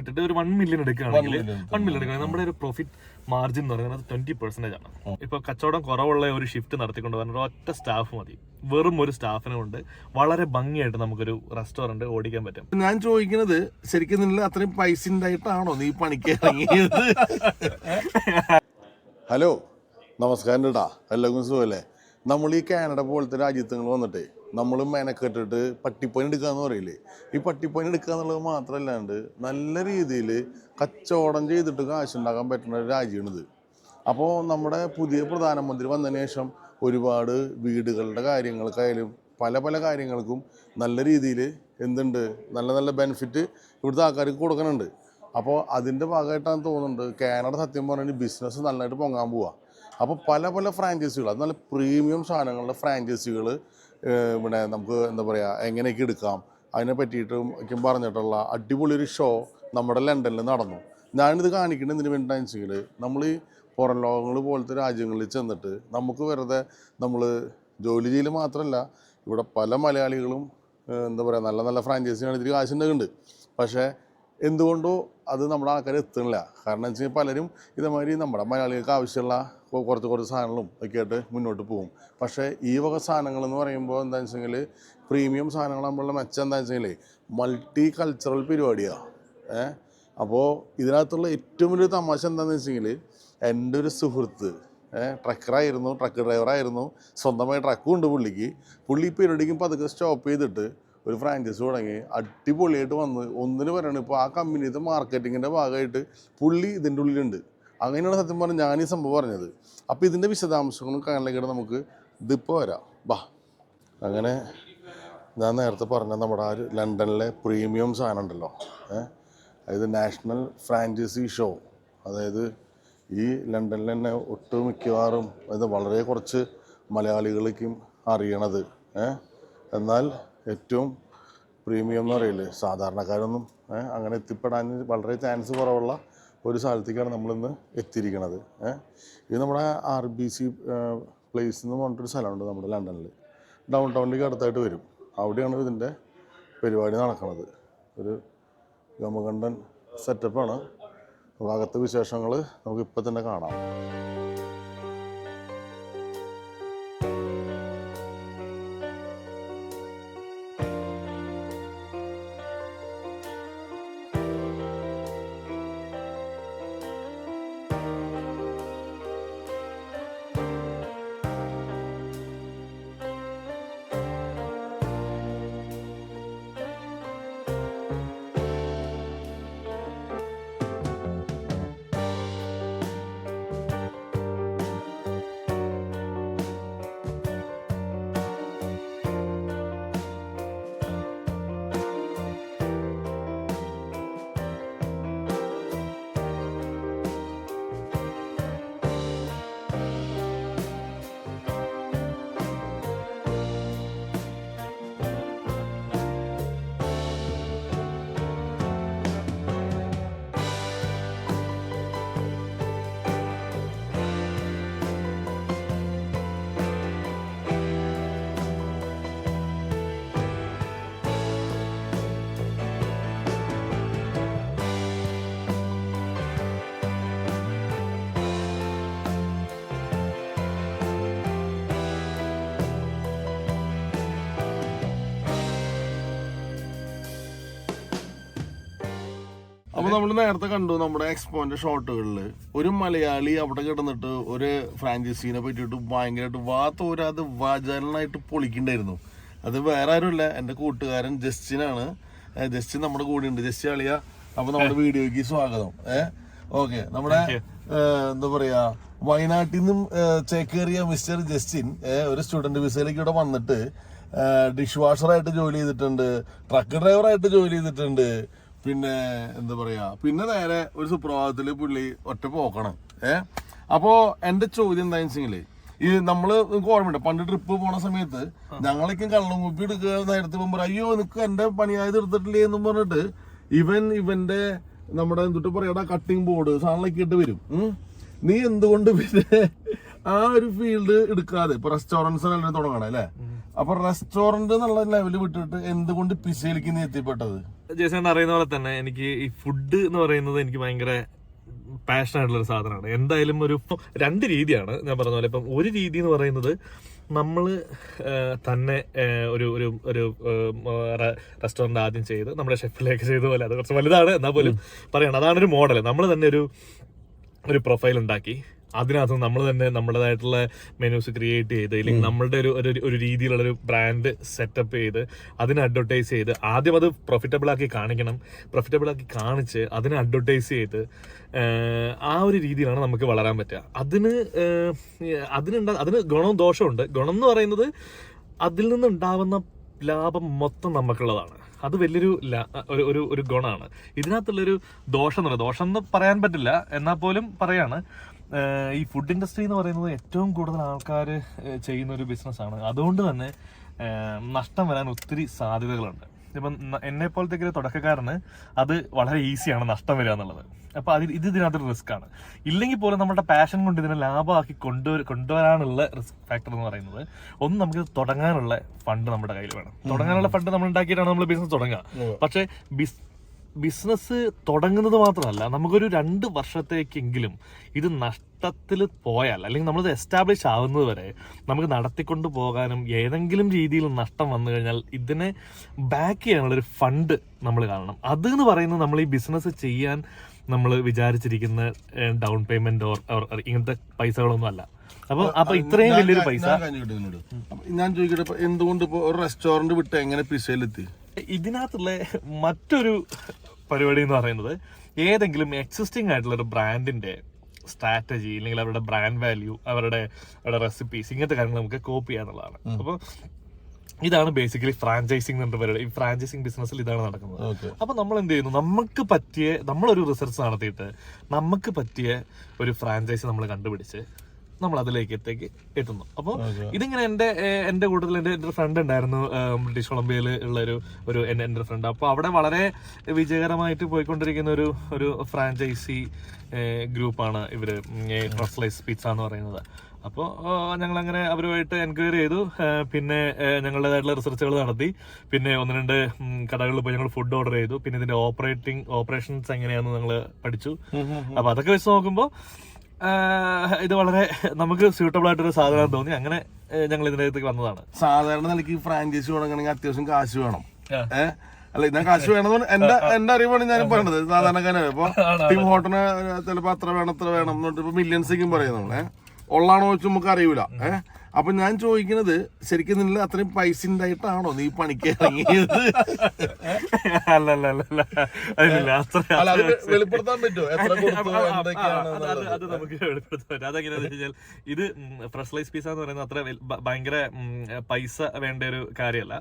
ഇട്ടിട്ട് ഒരു one million എടുക്കുകയാണെങ്കിൽ വൺ മില്യൺ എടുക്കുകയാണെങ്കിൽ നമ്മുടെ ഒരു പ്രോഫിറ്റ് മാർജിൻ എന്ന് പറയുന്നത് ട്വന്റി പെർസെന്റേജ് ആണ്. ഇപ്പൊ കച്ചവടം കുറവുള്ള ഒരു ഷിഫ്റ്റ് നടത്തിക്കൊണ്ട് വരുന്ന ഒരു ഒറ്റ സ്റ്റാഫ് മതി. വെറും ഒരു സ്റ്റാഫിനെ കൊണ്ട് വളരെ ഭംഗിയായിട്ട് നമുക്കൊരു റെസ്റ്റോറന്റ് ഓടിക്കാൻ പറ്റും. ഞാൻ ചോദിക്കുന്നത് ശരിക്കും നിന്നില്ല അത്രയും പൈസ ഉണ്ടായിട്ടാണോ നീ പണിക്ക് ഇറങ്ങിയത്? ഹലോ നമസ്കാരം കേട്ടാ എല്ലാവർക്കും സുഖമല്ലേ? നമ്മൾ ഈ കാനഡ പോലത്തെ രാജ്യത്തുങ്ങൾ വന്നിട്ട് നമ്മൾ മെനക്കെട്ടിട്ട് പട്ടിപ്പണി എടുക്കുക എന്ന് പറയില്ലേ? ഈ പട്ടിപ്പണി എടുക്കുക എന്നുള്ളത് മാത്രമല്ലാണ്ട് നല്ല രീതിയിൽ കച്ചവടം ചെയ്തിട്ട് കാശുണ്ടാക്കാൻ പറ്റുന്ന ഒരു രാജ്യമാണിത്. അപ്പോൾ നമ്മുടെ പുതിയ പ്രധാനമന്ത്രി വന്നതിന് ശേഷം ഒരുപാട് വീടുകളുടെ കാര്യങ്ങൾക്കായാലും പല പല കാര്യങ്ങൾക്കും നല്ല രീതിയിൽ എന്തുണ്ട്? നല്ല നല്ല ബെനിഫിറ്റ് ഇവിടുത്തെ ആൾക്കാർക്ക് കൊടുക്കുന്നുണ്ട്. അപ്പോൾ അതിന്റെ ഭാഗമായിട്ടാണ് തോന്നുന്നുണ്ട് കാനഡ സത്യം പറഞ്ഞാൽ ബിസിനസ് നന്നായിട്ട് പൊങ്ങാൻ പോവുക അപ്പോൾ പല പല ഫ്രാഞ്ചൈസികൾ അത് നല്ല പ്രീമിയം സാധനങ്ങളുടെ ഫ്രാഞ്ചൈസികൾ ഇവിടെ നമുക്ക് എന്താ പറയുക എങ്ങനെയൊക്കെ എടുക്കാം? അതിനെ പറ്റിയിട്ടും പറഞ്ഞിട്ടുള്ള അടിപൊളി ഒരു ഷോ നമ്മുടെ ലണ്ടനിൽ നടന്നു. ഞാനിത് കാണിക്കുന്നത് എന്തിനു വേണ്ടിയിട്ടാണെന്ന് വെച്ചെങ്കിൽ നമ്മൾ ഈ പുറം ലോകങ്ങൾ പോലത്തെ രാജ്യങ്ങളിൽ ചെന്നിട്ട് നമുക്ക് വെറുതെ നമ്മൾ ജോലി ചെയ്യൽ മാത്രമല്ല ഇവിടെ പല മലയാളികളും എന്താ പറയുക നല്ല നല്ല ഫ്രാഞ്ചൈസി കാണിച്ചിട്ട് കാശുണ്ടാകുന്നുണ്ട് പക്ഷേ എന്തുകൊണ്ടോ അത് നമ്മുടെ ആൾക്കാർ എത്തുന്നില്ല. കാരണം എന്ന് വെച്ചാൽ പലരും ഇതേമാതിരി നമ്മുടെ മലയാളികൾക്ക് ആവശ്യമുള്ള കുറച്ച് കുറച്ച് സാധനങ്ങളും ഒക്കെ ആയിട്ട് മുന്നോട്ട് പോകും. പക്ഷേ ഈ വക സാധനങ്ങൾ എന്ന് പറയുമ്പോൾ എന്താണെന്ന് വെച്ചെങ്കിൽ പ്രീമിയം സാധനങ്ങളാകുമ്പോഴുള്ള മെച്ചം എന്താണെന്ന് വെച്ചെങ്കിൽ മൾട്ടി കൾച്ചറൽ പരിപാടിയാണ് ഏഹ് അപ്പോൾ ഇതിനകത്തുള്ള ഏറ്റവും വലിയ തമാശ എന്താണെന്ന് വെച്ചെങ്കിൽ എന്റെ ഒരു സുഹൃത്ത് ട്രക്കറായിരുന്നു ട്രക്ക് ഡ്രൈവറായിരുന്നു. സ്വന്തമായി ട്രക്കും ഉണ്ട് പുള്ളിക്ക്. പുള്ളി ഈ പരിപാടിക്കും പതുക്കെ സ്റ്റോപ്പ് ചെയ്തിട്ട് ഒരു ഫ്രാഞ്ചൈസ് തുടങ്ങി. അടിപൊളിയായിട്ട് വന്ന്. ഒന്നിന് പറയണം ഇപ്പോൾ ആ കമ്പനിയുടെ മാർക്കറ്റിങ്ങിന്റെ ഭാഗമായിട്ട് പുള്ളി ഇതിന്റെ ഉള്ളിലുണ്ട്. അങ്ങനെയാണ് സത്യം പറഞ്ഞാൽ ഞാൻ ഈ സംഭവം പറഞ്ഞത്. അപ്പോൾ ഇതിന്റെ വിശദാംശങ്ങളും കാണിലേക്കിടെ നമുക്ക് ഇതിപ്പോൾ വരാം. ബാ. അങ്ങനെ ഞാൻ നേരത്തെ പറഞ്ഞ നമ്മുടെ ആ ലണ്ടനിലെ പ്രീമിയം സാധനം ഉണ്ടല്ലോ. ഏഹ് അതായത് നാഷണൽ ഫ്രാഞ്ചൈസി ഷോ. അതായത് ഈ ലണ്ടനിൽ തന്നെ ഒട്ടും മിക്കവാറും അതായത് വളരെ കുറച്ച് മലയാളികൾക്കും അറിയണത്. എന്നാൽ ഏറ്റവും പ്രീമിയം എന്ന് പറയില്ലേ? സാധാരണക്കാരൊന്നും അങ്ങനെ എത്തിപ്പെടാൻ വളരെ ചാൻസ് കുറവുള്ള ഒരു സ്ഥലത്തേക്കാണ് നമ്മളിന്ന് എത്തിയിരിക്കുന്നത് ഇത് നമ്മുടെ ആർ ബി സി പ്ലേസ് എന്ന് പറഞ്ഞിട്ടൊരു സ്ഥലമുണ്ട് നമ്മുടെ ലണ്ടനിൽ ഡൗൺ ടൗണിലേക്ക് അടുത്തായിട്ട് വരും. അവിടെയാണ് ഇതിന്റെ പരിപാടി നടക്കുന്നത് ഒരു യമകണ്ഠൻ സെറ്റപ്പാണ് അപ്പോൾ അകത്തെ വിശേഷങ്ങൾ നമുക്ക് ഇപ്പം തന്നെ കാണാം. അപ്പോൾ നമ്മൾ നേരത്തെ കണ്ടു നമ്മുടെ എക്സ്പോന്റെ ഷോട്ടുകളിൽ ഒരു മലയാളി അവിടെ കിടന്നിട്ട് ഒരു ഫ്രാഞ്ചൈസീനെ പറ്റിയിട്ട് ഭയങ്കരമായിട്ട് വാ തോരാതെ വാചാലനായിട്ട് പൊളിക്കണ്ടായിരുന്നു. അത് വേറെ ആരുമില്ല എന്റെ കൂട്ടുകാരൻ ജസ്റ്റിനാണ്. ഏ, ജസ്റ്റിൻ നമ്മുടെ കൂടെ ഉണ്ട്. ജസ്റ്റി അളിയ അപ്പൊ നമ്മുടെ വീഡിയോയ്ക്ക് സ്വാഗതം. ഏഹ് ഓക്കെ. നമ്മുടെ എന്താ പറയാ വയനാട്ടിൽ നിന്നും ചേക്കേറിയ മിസ്റ്റർ ജസ്റ്റിൻ ഒരു സ്റ്റുഡന്റ് വിസയിലേക്ക് ഇവിടെ വന്നിട്ട് ഡിഷ് വാഷറായിട്ട് ജോലി ചെയ്തിട്ടുണ്ട് ട്രക്ക് ഡ്രൈവറായിട്ട് ജോലി ചെയ്തിട്ടുണ്ട് പിന്നെ എന്താ പറയാ പിന്നെ നേരെ ഒരു സുപ്രഭാതത്തിൽ പുള്ളി ഒറ്റ പോക്കണം. ഏ? അപ്പോ എന്റെ ചോദ്യം എന്താണെന്ന് വെച്ചെങ്കിൽ ഈ നമ്മൾ നിങ്ങൾക്ക് ഓർമ്മയുണ്ട് പണ്ട് ട്രിപ്പ് പോണ സമയത്ത് ഞങ്ങളൊക്കെ കള്ളം കുപ്പി എടുക്കുക നേരത്തെ പോകുമ്പോ അയ്യോ നിനക്ക് എന്റെ പണിയായത് എടുത്തിട്ടില്ലേ എന്നും പറഞ്ഞിട്ട് ഇവൻ ഇവന്റെ നമ്മുടെ എന്തിട്ട് പറയാടാ കട്ടിങ് ബോർഡ് സാധനങ്ങളൊക്കെ ഇട്ട് വരും. നീ എന്തുകൊണ്ട് പിന്നെ ആ ഒരു ഫീൽഡ് എടുക്കാതെ. ഇപ്പൊ റെസ്റ്റോറന്റ്സ് എല്ലാം തുടങ്ങണം അല്ലേ? അപ്പൊ റെസ്റ്റോറന്റ് എന്നുള്ള ലെവൽ വിട്ടിട്ട് എന്തുകൊണ്ട് പിസയിലേക്ക് നീ എത്തിപ്പെട്ടത്? ജേസൻ അറിയുന്ന പോലെ തന്നെ എനിക്ക് ഈ ഫുഡ് എന്ന് പറയുന്നത് എനിക്ക് ഭയങ്കര പാഷൻ ആയിട്ടുള്ള ഒരു സാധനമാണ്. എന്തായാലും ഒരു രണ്ട് രീതിയാണ് ഞാൻ പറഞ്ഞ പോലെ. ഇപ്പം ഒരു രീതി എന്ന് പറയുന്നത് നമ്മൾ തന്നെ ഒരു ഒരു ഒരു റെസ്റ്റോറന്റ് ആദ്യം ചെയ്ത് നമ്മുടെ ഷെഫിലേക്ക് ചെയ്ത പോലെ. അത് കുറച്ച് വലുതാണ് എന്നാൽ പോലും പറയണം. അതാണ് ഒരു മോഡൽ നമ്മൾ തന്നെ ഒരു ഒരു പ്രൊഫൈൽ ഉണ്ടാക്കി. അതിനകത്ത് നമ്മൾ തന്നെ നമ്മുടേതായിട്ടുള്ള മെനൂസ് ക്രിയേറ്റ് ചെയ്ത് ഇല്ലെങ്കിൽ നമ്മളുടെ ഒരു ഒരു- രീതിയിലുള്ള ഒരു ബ്രാൻഡ് സെറ്റപ്പ് ചെയ്ത് അതിനെ അഡ്വർടൈസ് ചെയ്ത് ആദ്യം അത് പ്രൊഫിറ്റബിൾ ആക്കി കാണിക്കണം. പ്രൊഫിറ്റബിൾ ആക്കി കാണിച്ച് അതിനെ അഡ്വർടൈസ് ചെയ്ത് ആ ഒരു രീതിയിലാണ് നമുക്ക് വളരാൻ പറ്റുക. അതിന് അതിനുണ്ട അതിന് ഗുണവും ദോഷമുണ്ട് ഗുണം എന്ന് പറയുന്നത് അതിൽ നിന്നുണ്ടാവുന്ന ലാഭം മൊത്തം നമുക്കുള്ളതാണ്. അത് വലിയൊരു ലാ- ഒരു ഒരു ഒരു ഗുണമാണ്. ഇതിനകത്തുള്ളൊരു ദോഷം എന്ന് പറയുന്നത് ദോഷം എന്ന് പറയാൻ പറ്റില്ല. എന്നാൽ പോലും പറയാണ്. ഈ ഫുഡ് ഇൻഡസ്ട്രി എന്ന് പറയുന്നത് ഏറ്റവും കൂടുതൽ ആൾക്കാർ ചെയ്യുന്ന ഒരു ബിസിനസ്സാണ് അതുകൊണ്ട് തന്നെ നഷ്ടം വരാൻ ഒത്തിരി സാധ്യതകളുണ്ട്. ഇപ്പം എന്നെ പോലത്തെ ഒരു തുടക്കക്കാരന് അത് വളരെ ഈസിയാണ് നഷ്ടം വരിക എന്നുള്ളത്. അപ്പോൾ അതിൽ ഇത് ഇതിനകത്തൊരു റിസ്ക് ആണ്. ഇല്ലെങ്കിൽ പോലും നമ്മുടെ പാഷൻ കൊണ്ട് ഇതിനെ ലാഭമാക്കി കൊണ്ടുവര കൊണ്ടുവരാനുള്ള റിസ്ക് ഫാക്ടർ എന്ന് പറയുന്നത് ഒന്ന് നമുക്ക് തുടങ്ങാനുള്ള ഫണ്ട് നമ്മുടെ കയ്യിൽ വേണം. തുടങ്ങാനുള്ള ഫണ്ട് നമ്മൾ ഉണ്ടാക്കിയിട്ടാണ് നമ്മൾ ബിസിനസ് തുടങ്ങുക. പക്ഷേ ബിസ് ബിസിനസ് തുടങ്ങുന്നത് മാത്രമല്ല നമുക്കൊരു രണ്ട് വർഷത്തേക്കെങ്കിലും ഇത് നഷ്ടത്തിൽ പോയാൽ അല്ലെങ്കിൽ നമ്മളത് എസ്റ്റാബ്ലിഷ് ആവുന്നത് വരെ നമുക്ക് നടത്തിക്കൊണ്ട് പോകാനും ഏതെങ്കിലും രീതിയിൽ നഷ്ടം വന്നു കഴിഞ്ഞാൽ ഇതിനെ ബാക്ക് ചെയ്യാനുള്ളൊരു ഫണ്ട് നമ്മൾ കാണണം. അത് എന്ന് പറയുന്നത് നമ്മൾ ഈ ബിസിനസ് ചെയ്യാൻ നമ്മൾ വിചാരിച്ചിരിക്കുന്ന ഡൗൺ പേയ്മെന്റ് ഓർ ഇങ്ങനത്തെ പൈസകളൊന്നും അല്ല. അപ്പൊ അപ്പൊ ഇത്രയും വലിയൊരു പൈസ ഞാൻ ചോദിക്കട്ടെ എന്തുകൊണ്ട് ഒരു റെസ്റ്റോറന്റ് വിട്ട് എങ്ങനെ പിസയിലെത്തി ഇതിനകത്തുള്ള മറ്റൊരു പരിപാടി എന്ന് പറയുന്നത് ഏതെങ്കിലും എക്സിസ്റ്റിംഗ് ആയിട്ടുള്ള ഒരു ബ്രാൻഡിന്റെ സ്ട്രാറ്റജി അല്ലെങ്കിൽ അവരുടെ ബ്രാൻഡ് വാല്യൂ അവരുടെ അവരുടെ റെസിപ്പീസ് ഇങ്ങനത്തെ കാര്യങ്ങൾ നമുക്ക് കോപ്പി ചെയ്യാന്നുള്ളതാണ് അപ്പോൾ ഇതാണ് ബേസിക്കലി ഫ്രാഞ്ചൈസിങ് എന്ന് പരിപാടി. ഈ ഫ്രാഞ്ചൈസിങ് ബിസിനസ്സിൽ ഇതാണ് നടക്കുന്നത്. അപ്പൊ നമ്മൾ എന്ത് ചെയ്യുന്നു? നമുക്ക് പറ്റിയ നമ്മളൊരു റിസർച്ച് നടത്തിയിട്ട് നമുക്ക് പറ്റിയ ഒരു ഫ്രാഞ്ചൈസി നമ്മൾ കണ്ടുപിടിച്ച് നമ്മൾ അതിലേക്ക് എത്തേക്ക് എത്തുന്നു അപ്പോൾ ഇതിങ്ങനെ എന്റെ എന്റെ എന്റെ കൂട്ടത്തിൽ എന്റെ എന്റെ ഫ്രണ്ട് ഉണ്ടായിരുന്നു ബ്രിട്ടീഷ് കൊളംബിയയിൽ ഉള്ള ഒരു ഒരു എന്റെ എന്റെ ഫ്രണ്ട് അപ്പോൾ അവിടെ വളരെ വിജയകരമായിട്ട് പോയിക്കൊണ്ടിരിക്കുന്ന ഒരു ഒരു ഫ്രാഞ്ചൈസി ഗ്രൂപ്പാണ് ഇവർ ട്രസ്ലൈസ് പിസ്സ എന്ന് പറയുന്നത്. അപ്പോൾ ഞങ്ങൾ അങ്ങനെ അവരുമായിട്ട് എൻക്വയറി ചെയ്തു. പിന്നെ ഞങ്ങളുടേതായിട്ടുള്ള റിസർച്ചുകൾ നടത്തി. പിന്നെ ഒന്ന് രണ്ട് കടകളിൽ പോയി ഞങ്ങൾ ഫുഡ് ഓർഡർ ചെയ്തു. പിന്നെ ഇതിന്റെ ഓപ്പറേറ്റിംഗ് ഓപ്പറേഷൻസ് എങ്ങനെയാണെന്ന് ഞങ്ങൾ പഠിച്ചു. അപ്പൊ അതൊക്കെ വെച്ച് നോക്കുമ്പോൾ ഇത് വളരെ നമുക്ക് സ്യൂട്ടബിൾ ആയിട്ടൊരു സാധനം തോന്നി. അങ്ങനെ ഞങ്ങൾ ഞങ്ങൾ ഇതിനകത്തേക്ക് വന്നതാണ്. സാധാരണ നിലയ്ക്ക് ഫ്രാഞ്ചൈസി തുടങ്ങണമെങ്കിൽ അത്യാവശ്യം കാശ് വേണം. ഏഹ് അല്ല ഞാൻ കാശ് വേണമെന്ന് എന്റെ എന്റെ അറിവാണ് ഞാൻ പറയണത്. സാധാരണക്കാരെ ഇപ്പൊ ടീം ഹോട്ടലിന് ചിലപ്പോ അത്ര വേണം അത്ര വേണം എന്നിട്ട് ഇപ്പൊ മില്യൺസേക്കും പറയുന്നത് ഏഹ് ഉള്ളാണോ വെച്ച് നമുക്ക് അറിയൂല. ഏഹ് അപ്പൊ ഞാൻ ചോദിക്കുന്നത് ശരിക്കും നിന്നിൽ അത്രയും പൈസ ഉണ്ടായിട്ടാണോ നീ പണിക്ക് ഇറങ്ങിയത്? വെളിപ്പെടുത്താൻ പറ്റുമോ? അത് നമുക്ക് വെളിപ്പെടുത്താൻ അതെങ്ങനെയാന്ന് ഇത് ഫ്രഷ് ലൈസ് പീസ എന്ന് പറയുന്നത് അത്ര ഭയങ്കര പൈസ വേണ്ട ഒരു കാര്യമല്ല.